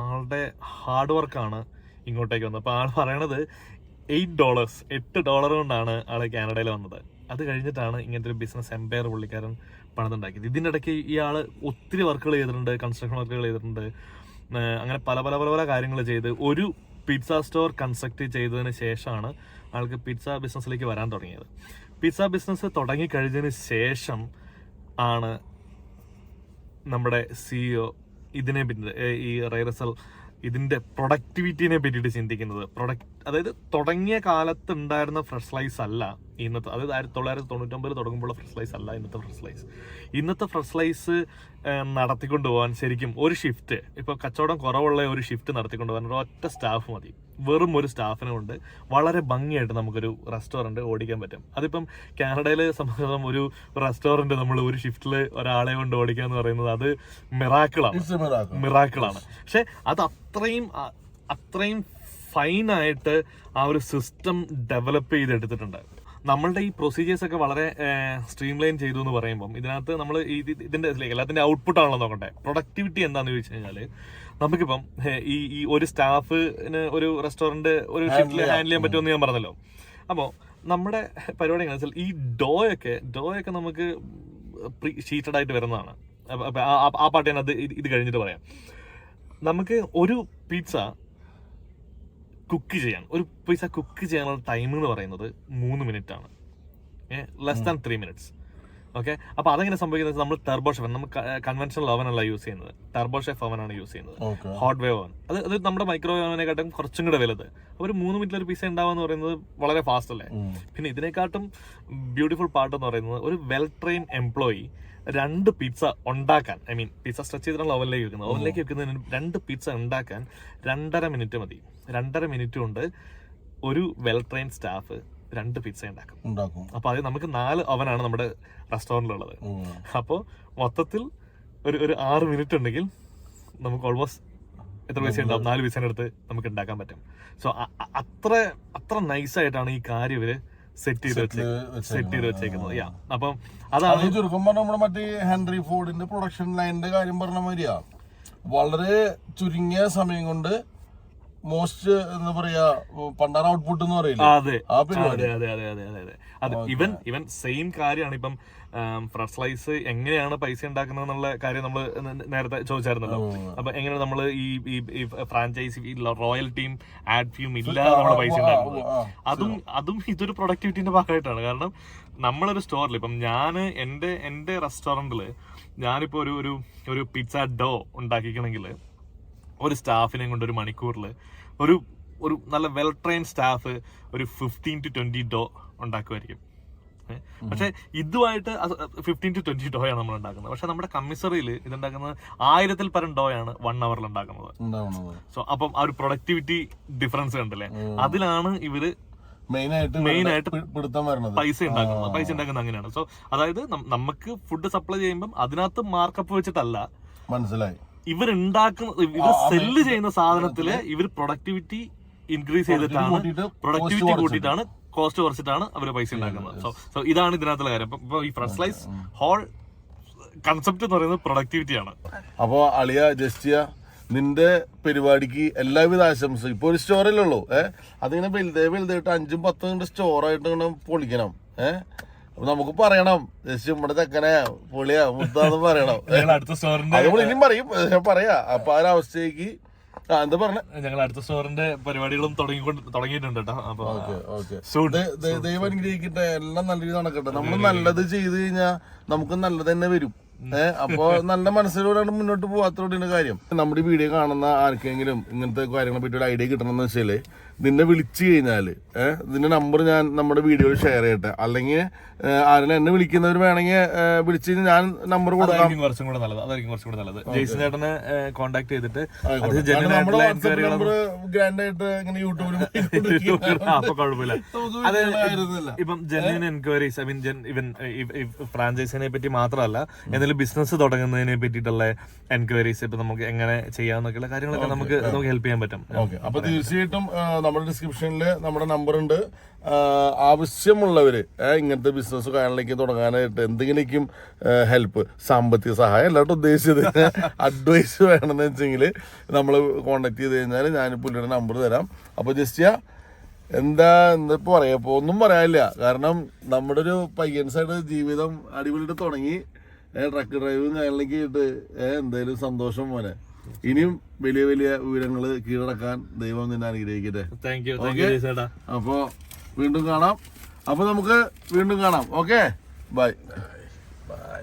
ആളുടെ ഹാർഡ് വർക്കാണ് ഇങ്ങോട്ടേക്ക് വന്നത്. അപ്പോൾ ആൾ പറയണത് എയ്റ്റ് ഡോളേഴ്സ് എട്ട് ഡോളർ കൊണ്ടാണ് ആൾ കാനഡയിൽ വന്നത്. അത് കഴിഞ്ഞിട്ടാണ് ഇങ്ങനത്തെ ഒരു ബിസിനസ് എംപയർ പുള്ളിക്കാരൻ പണിതുണ്ടാക്കിയത്. ഇതിന്റെ ഇടയ്ക്ക് ഇയാൾ ഒത്തിരി വർക്കുകൾ ചെയ്തിട്ടുണ്ട് കൺസ്ട്രക്ഷൻ വർക്കുകൾ ചെയ്തിട്ടുണ്ട്. അങ്ങനെ പല പല പല പല കാര്യങ്ങൾ ചെയ്ത് ഒരു പിസ്സ സ്റ്റോർ കൺസ്ട്രക്ട് ചെയ്തതിന് ശേഷമാണ് ആൾക്ക് പിസ്സ ബിസിനസ്സിലേക്ക് വരാൻ തുടങ്ങിയത്. പിസ്സ ബിസിനസ് തുടങ്ങിക്കഴിഞ്ഞതിന് ശേഷം ആണ് നമ്മുടെ സിഇഒ ഇതിനെ പറ്റി ഈ റൈറസൽ ഇതിന്റെ പ്രൊഡക്ടിവിറ്റിനെ പറ്റിയിട്ട് ചിന്തിക്കുന്നത്. പ്രൊഡക്റ്റ് അതായത് തുടങ്ങിയ കാലത്ത് ഉണ്ടായിരുന്ന ഫ്രഷ് ലൈസ് അല്ല ഇന്നത്തെ അതായത് ആയിരത്തി തൊള്ളായിരത്തി തൊണ്ണൂറ്റൊമ്പതിൽ തുടങ്ങുമ്പോൾ ഫ്രഷ് അല്ല ഇന്നത്തെ ഫ്രഷ് ലൈസ് ഇന്നത്തെ ഫ്രഷ് ലൈസ് നടത്തിക്കൊണ്ട് പോകാൻ ശരിക്കും ഒരു ഷിഫ്റ്റ് ഇപ്പോൾ കച്ചവടം കുറവുള്ള ഒരു ഷിഫ്റ്റ് നടത്തിക്കൊണ്ട് പോകാൻ ഒരു ഒറ്റ സ്റ്റാഫ് മതി. വെറും ഒരു സ്റ്റാഫിനെ കൊണ്ട് വളരെ ഭംഗിയായിട്ട് നമുക്കൊരു റെസ്റ്റോറന്റ് ഓടിക്കാൻ പറ്റും. അതിപ്പം കാനഡയിലെ സംബന്ധിച്ചിടത്തോളം ഒരു റെസ്റ്റോറന്റ് നമ്മൾ ഒരു ഷിഫ്റ്റിൽ ഒരാളെ കൊണ്ട് ഓടിക്കുക എന്ന് പറയുന്നത് അത് മിറാക്കിളാണ്. മിറാക്കിളാണ് പക്ഷെ അത് അത്രയും അത്രയും ഫൈനായിട്ട് ആ ഒരു സിസ്റ്റം ഡെവലപ്പ് ചെയ്തെടുത്തിട്ടുണ്ട്. നമ്മളുടെ ഈ പ്രൊസീജിയേഴ്സ് ഒക്കെ വളരെ സ്ട്രീം ലൈൻ ചെയ്തു എന്ന് പറയുമ്പോൾ ഇതിനകത്ത് നമ്മൾ ഇതിന്റെ എല്ലാത്തിന്റെ ഔട്ട്പുട്ട് ആണല്ലോ നോക്കട്ടെ പ്രൊഡക്ടിവിറ്റി എന്താണെന്ന് ചോദിച്ചു കഴിഞ്ഞാൽ നമുക്കിപ്പം ഈ ഈ ഒരു സ്റ്റാഫിന് ഒരു റെസ്റ്റോറന്റ് ഒരു ഷിഫ്റ്റിൽ ഹാൻഡിൽ ചെയ്യാൻ പറ്റുമെന്ന് ഞാൻ പറഞ്ഞല്ലോ. അപ്പോൾ നമ്മുടെ പരിപാടി എങ്ങനെ വെച്ചാൽ ഈ ഡോയൊക്കെ ഡോയൊക്കെ നമുക്ക് പ്രീ ഷീറ്റഡ് ആയിട്ട് വരുന്നതാണ്. ആ- പാട്ട് ഞാൻ അത് ഇത് ഇത് കഴിഞ്ഞിട്ട് പറയാം. നമുക്ക് ഒരു പിസ്സ കുക്ക് ചെയ്യാൻ. ഒരു പൈസ കുക്ക് ചെയ്യാനുള്ള ടൈം എന്ന് പറയുന്നത് മൂന്ന് മിനിറ്റ് ആണ്. Less than three minutes okay അപ്പൊ അതെങ്ങനെ സംഭവിക്കുന്നത് നമ്മൾ ടെർബോ ഷെഫ് നമ്മൾ കൺവെൻഷണൽ ഓവൻ അല്ല യൂസ് ചെയ്യുന്നത്. ടെർബോ ഷെഫ് ഓവൻ ആണ് യൂസ് ചെയ്യുന്നത്. ഹോട്ട് വേവ് ഓവൻ അത് അത് നമ്മുടെ മൈക്രോവേവ് ഓവനെക്കാട്ടും കുറച്ചും കൂടെ വലുത്. അപ്പൊ ഒരു മൂന്ന് മിനിറ്റിൽ ഒരു പീസ് ഉണ്ടാവുക എന്ന് പറയുന്നത് വളരെ ഫാസ്റ്റ് അല്ലേ? പിന്നെ ഇതിനെക്കാട്ടും ബ്യൂട്ടിഫുൾ പാർട്ട് എന്ന് പറയുന്നത് ഒരു വെൽ ട്രെയിൻ എംപ്ലോയി രണ്ട് പിസ്സ ഉണ്ടാക്കാൻ ഐ മീൻ പിസ്സ സ്ട്രെച്ച് ചെയ്തിട്ടുള്ള ഓവനിലേക്ക് വെക്കുന്നത്. ഓവനിലേക്ക് വെക്കുന്നതിന് രണ്ട് പിസ്സ ഉണ്ടാക്കാൻ രണ്ടര മിനിറ്റ് മതി. രണ്ടര മിനിറ്റ് കൊണ്ട് ഒരു വെൽ ട്രെയിൻ സ്റ്റാഫ് രണ്ട് പിസ്സ ഉണ്ടാക്കും. ഉണ്ടാക്കും. അപ്പൊ അത് നമുക്ക് നാല് ഓവനാണ് നമ്മുടെ റെസ്റ്റോറന്റിലുള്ളത്. അപ്പോൾ മൊത്തത്തിൽ ഒരു ഒരു ആറ് മിനിറ്റ് ഉണ്ടെങ്കിൽ നമുക്ക് ഓൾമോസ്റ്റ് എത്ര പൈസ ഉണ്ടാവും? നാല് പൈസേന്റെ അടുത്ത് നമുക്ക് ഉണ്ടാക്കാൻ പറ്റും. സോ അത്ര അത്ര നൈസായിട്ടാണ് ഈ കാര്യം ഇവർ സെറ്റ് ചെയ്ത് സെറ്റ് ചെയ്ത് വെച്ചേക്കുന്നത് യാ അപ്പം അതാണ് അത് ചുരുക്കം പറഞ്ഞ നമ്മുടെ മറ്റേ ഹെൻറി ഫോർഡിന്റെ പ്രൊഡക്ഷൻ ലൈനിന്റെ കാര്യം പറഞ്ഞ മാതിരിയാ. വളരെ ചുരുങ്ങിയ സമയം കൊണ്ട് മോസ്റ്റ് എന്താ പറയാ പണ്ടാറ ഔട്ട്പുട്ട് എന്ന് പറയില്ലേ? അതെ. അതെ അതെ അതെ അതെ ഇവൻ ഇവൻ സെയിം കാര്യമാണ് ഇപ്പം ഫ്രഷ് സ്ലൈസ് എങ്ങനെയാണ് പൈസ ഉണ്ടാക്കുന്നത് എന്നുള്ള കാര്യം നമ്മൾ നേരത്തെ ചോദിച്ചായിരുന്നല്ലോ. അപ്പൊ എങ്ങനെയാണ് നമ്മൾ ഈ ഈ franchise royalty ad fee ഇല്ലാതെ നമ്മൾ പൈസ ഉണ്ടാക്കുന്നത് അതും അതും ഇതൊരു പ്രൊഡക്ടിവിറ്റിന്റെ ഭാഗമായിട്ടാണ്. കാരണം നമ്മളൊരു സ്റ്റോറിൽ ഇപ്പം ഞാൻ എന്റെ എന്റെ റെസ്റ്റോറന്റിൽ ഞാനിപ്പോൾ ഒരു ഒരു ഒരു പിസ്സ ഡോ ഉണ്ടാക്കിക്കണമെങ്കിൽ ഒരു സ്റ്റാഫിനെ കൊണ്ട് ഒരു മണിക്കൂറിൽ ഒരു ഒരു നല്ല വെൽ ട്രെയിൻ സ്റ്റാഫ് ഒരു ഫിഫ്റ്റീൻ ടു ട്വന്റി ഡോ ഉണ്ടാക്കുമായിരിക്കും? പക്ഷെ ഇതുമായിട്ട് ഫിഫ്റ്റീൻ ടു ട്വന്റി ഡോയാണ് നമ്മൾ ഉണ്ടാക്കുന്നത് പക്ഷെ നമ്മുടെ കമ്മിസറിയിൽ ഇതുണ്ടാക്കുന്നത് ആയിരത്തിൽ പരം ഡോയാണ് വൺ അവറിൽ ഉണ്ടാക്കുന്നത്. സോ അപ്പം ആ ഒരു പ്രൊഡക്ടിവിറ്റി ഡിഫറൻസ് ഉണ്ടല്ലേ അതിലാണ് ഇവർ മെയിൻ ആയിട്ട് Main ആയിട്ട് വരുന്നത്. പൈസ ഉണ്ടാക്കുന്നത്. പൈസ ഉണ്ടാക്കുന്നത് അങ്ങനെയാണ്. സോ അതായത് നമുക്ക് ഫുഡ് സപ്ലൈ ചെയ്യുമ്പോൾ അതിനകത്ത് മാർക്കപ്പ് വെച്ചിട്ടല്ല മനസ്സിലായി. ഇവരുണ്ടാക്കുന്ന ഇവർ സെല്ല് ചെയ്യുന്ന സാധനത്തിൽ ഇവർ പ്രൊഡക്ടിവിറ്റി ഇൻക്രീസ് ചെയ്തിട്ടാണ്. പ്രൊഡക്ടിവിറ്റി കൂട്ടിയിട്ടാണ് കോസ്റ്റ് കുറച്ചിട്ടാണ് അവർ പൈസ ഉണ്ടാക്കുന്നത്. സോ സോ ഇതാണ് ഇതിനകത്തുള്ള കാര്യം. ഇപ്പൊ ഈ ഫ്രഷ് ലൈസ് ഹോൾ കൺസെപ്റ്റ് എന്ന് പറയുന്നത് പ്രൊഡക്ടിവിറ്റി ആണ്. അപ്പൊ അളിയ ജസ്റ്റിയ നിന്റെ പരിപാടിക്ക് എല്ലാവിധ ആശംസ ഇപ്പൊ ഒരു സ്റ്റോറല്ലേ ഉള്ളൂ ഏഹ് അതിങ്ങനെ വലുതേ വലുതായിട്ട് അഞ്ചും പത്തും സ്റ്റോറായിട്ട് ഇങ്ങനെ പൊളിക്കണം ഏഹ് അപ്പൊ നമുക്ക് പറയണം. ജസ്റ്റ് നമ്മുടെ ചെക്കനെ പൊളിയാ മുത്താന്ന് പറയണം. ഞങ്ങൾ അടുത്ത സ്റ്റോറിന്റെ അത് നമ്മൾ ഇനിയും പറയും. ഞാൻ പറയാ. അപ്പൊ ആ ഒരു അവസ്ഥയ്ക്ക് ആ എന്താ പറഞ്ഞ? ഞങ്ങൾ അടുത്ത സ്റ്റോറിന്റെ പരിപാടികളും തുടങ്ങിക്കൊണ്ട് തുടങ്ങിയിട്ടുണ്ട് കേട്ടോ. അപ്പൊ. ദൈവം അനുഗ്രഹിക്കട്ടെ. എല്ലാം നല്ല രീതി നടക്കട്ടെ. നമ്മൾ നല്ലത് ചെയ്ത് കഴിഞ്ഞാൽ നമുക്ക് നല്ലത് തന്നെ വരും. ഏഹ് അപ്പൊ നല്ല മനസ്സിലൂടെയാണ് മുന്നോട്ട് പോവാത്തോടെ കാര്യം. നമ്മുടെ വീഡിയോ കാണുന്ന ആർക്കെങ്കിലും ഇങ്ങനത്തെ കാര്യങ്ങളെ പറ്റി ഒരു ഐഡിയ കിട്ടണമെന്ന് വെച്ചാൽ നിന്നെ വിളിച്ചു കഴിഞ്ഞാൽ ഇതിന്റെ നമ്പർ ഞാൻ നമ്മുടെ വീഡിയോയിൽ ഷെയർ ചെയ്യട്ടെ. അല്ലെങ്കിൽ ആരെങ്കിലും എന്നെ വിളിക്കുന്നവർ വേണമെങ്കിൽ വിളിച്ചു കഴിഞ്ഞാൽ ഞാൻ നമ്പർ കൊടുക്കാം. കുറച്ചും കൂടെ നല്ലത്. അതായിരിക്കും കുറച്ചും കൂടെ നല്ലത്. ജയ്സൺ ചേട്ടനെ കോൺടാക്ട് ചെയ്തിട്ട് അപ്പൊ കുഴപ്പമില്ല. ഇപ്പം ജെന്യൂൻ എൻക്വയറീസ് ഐ മീൻ ഇവൻ ഫ്രാഞ്ചൈസിനെ പറ്റി മാത്രമല്ല എന്തെങ്കിലും ബിസിനസ് തുടങ്ങുന്നതിനെ പറ്റിയിട്ടുള്ള എൻക്വയറീസ് ഇപ്പൊ നമുക്ക് എങ്ങനെ ചെയ്യാന്നൊക്കെയുള്ള കാര്യങ്ങളൊക്കെ നമുക്ക് നമുക്ക് ഹെൽപ്പ് ചെയ്യാൻ പറ്റും. അപ്പൊ തീർച്ചയായിട്ടും നമ്മുടെ ഡിസ്ക്രിപ്ഷനിൽ നമ്മുടെ നമ്പർ ഉണ്ട്. ആ, ഇങ്ങനത്തെ ബിസിനസ് കാര്യങ്ങളിലേക്ക് തുടങ്ങാനായിട്ട് എന്തെങ്കിലേക്കും ഹെൽപ്പ് സാമ്പത്തിക സഹായം അല്ലാണ്ട് ഉദ്ദേശിച്ചത്. അഡ്വൈസ് വേണമെന്ന് വെച്ചെങ്കിൽ നമ്മൾ കോണ്ടാക്ട് ചെയ്ത് കഴിഞ്ഞാൽ ഞാൻ പുള്ളിയുടെ നമ്പർ തരാം. അപ്പോൾ ജസ്റ്റ് എന്താ എന്താ പറയാ? ഇപ്പോൾ ഒന്നും പറയാനില്ല. കാരണം നമ്മുടെ ഒരു പയ്യൻസായിട്ട് ജീവിതം അടിപൊളിയിട്ട് തുടങ്ങി. ട്രക്ക് ഡ്രൈവും കാര്യങ്ങളിലേക്ക് ഇട്ട് എന്തായാലും സന്തോഷം പോലെ ഇനിയും വലിയ വലിയ വിവരങ്ങൾ കീഴടക്കാൻ ദൈവം നിന്നെ അനുഗ്രഹിക്കട്ടെ. താങ്ക് യു അപ്പോ വീണ്ടും കാണാം. അപ്പൊ നമുക്ക് വീണ്ടും കാണാം. Okay bye bye